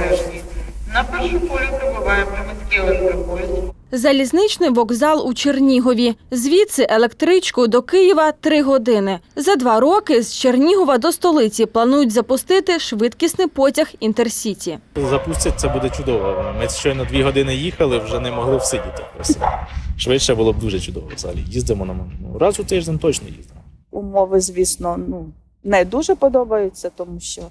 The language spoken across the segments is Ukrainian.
лівобережній. На першу полі прибуває приміський електропоїзд. Залізничний вокзал у Чернігові. Звідси електричкою до Києва три години. За два роки з Чернігова до столиці планують запустити швидкісний потяг Інтерсіті. Запустять, це буде чудово. Ми щойно дві години їхали, вже не могли всидіти. Швидше було б дуже чудово взагалі. Їздимо на ну, раз у тиждень точно їздимо. умови, звісно, ну не дуже подобаються, тому що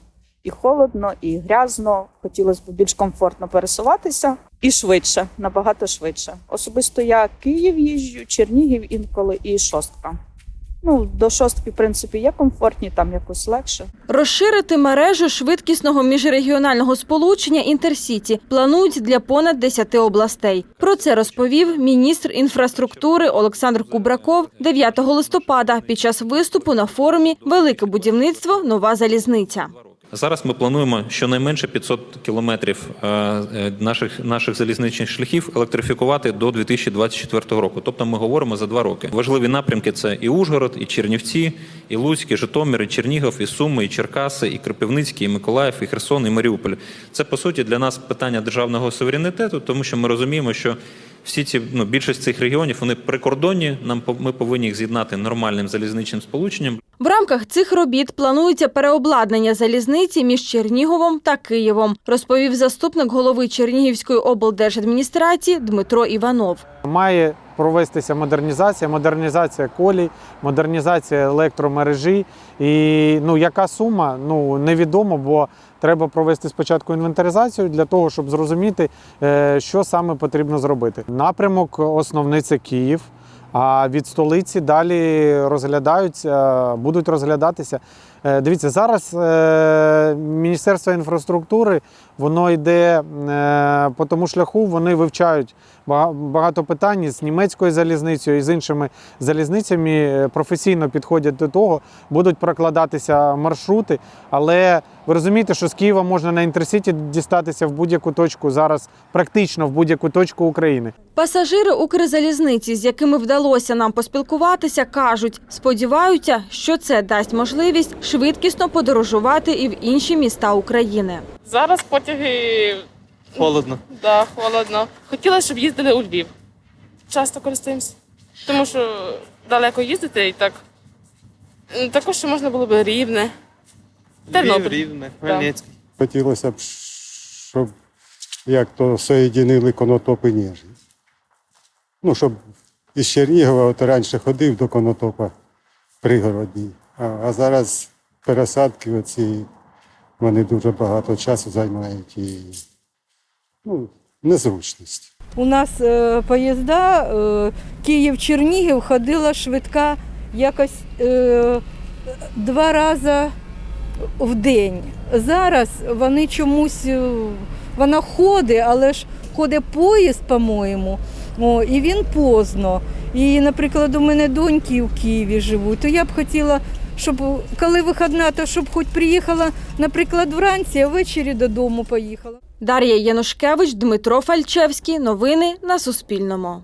і холодно, і грязно. Хотілося б більш комфортно пересуватися і швидше, набагато швидше. Особисто я Київ їжджу, Чернігів інколи і шостка. Ну, до шостки, в принципі, є комфортні, там якось легше. Розширити мережу швидкісного міжрегіонального сполучення Інтерсіті планують для понад 10 областей. Про це розповів міністр інфраструктури Олександр Кубраков 9 листопада під час виступу на форумі Велике будівництво Нова залізниця. Зараз ми плануємо щонайменше 500 кілометрів е, е, наших наших залізничних шляхів електрифікувати до 2024 року. Тобто ми говоримо за два роки. Важливі напрямки це і Ужгород, і Чернівці, і Луцьк, і Житомир, і Чернігов, і Суми, і Черкаси, і Кропивницький, і Миколаїв, і Херсон, і Маріуполь. Це по суті для нас питання державного суверенітету, тому що ми розуміємо, що всі ці ну більшість цих регіонів вони прикордонні. Нам ми повинні їх з'єднати нормальним залізничним сполученням. В рамках цих робіт планується переобладнання залізниці між Черніговом та Києвом, розповів заступник голови Чернігівської облдержадміністрації Дмитро Іванов. Має провестися модернізація, модернізація колій, модернізація електромережі. І ну, яка сума, ну невідомо, бо треба провести спочатку інвентаризацію для того, щоб зрозуміти, е, що саме потрібно зробити. Напрямок основний Київ. А від столиці далі розглядаються, будуть розглядатися. Е, Дивіться, зараз е, Міністерство інфраструктури воно йде е, по тому шляху, вони вивчають багато питань з німецькою залізницею і з іншими залізницями е, професійно підходять до того, будуть прокладатися маршрути. Але ви розумієте, що з Києва можна на інтерсіті дістатися в будь-яку точку зараз, практично в будь-яку точку України. Пасажири Укрзалізниці, з якими вдалося нам поспілкуватися, кажуть, сподіваються, що це дасть можливість швидкісно подорожувати і в інші міста України. Зараз потяги Холодно. да, холодно. Хотіла, щоб їздили у Львів. Часто користуємося. Тому що далеко їздити і так. Також ще можна було б рівне. Тернопіль. Львів, Рівне, Да. Хмельницький. Хотілося б, щоб як то соєдинили конотоп і Ніжин. Ну, щоб із Чернігова от раніше ходив до конотопа пригородній, а, а зараз пересадки оці вони дуже багато часу займають і ну, незручність. У нас е, поїзда е, Київ-Чернігів ходила швидка якось е, два рази в день. Зараз вони чомусь е, вона ходить, але ж ходить поїзд, по-моєму, і він поздно. І, наприклад, у мене доньки в Києві живуть, то я б хотіла, щоб коли вихідна, то щоб хоч приїхала, наприклад, вранці, а ввечері додому поїхала. Дар'я Янушкевич, Дмитро Фальчевський. Новини на Суспільному.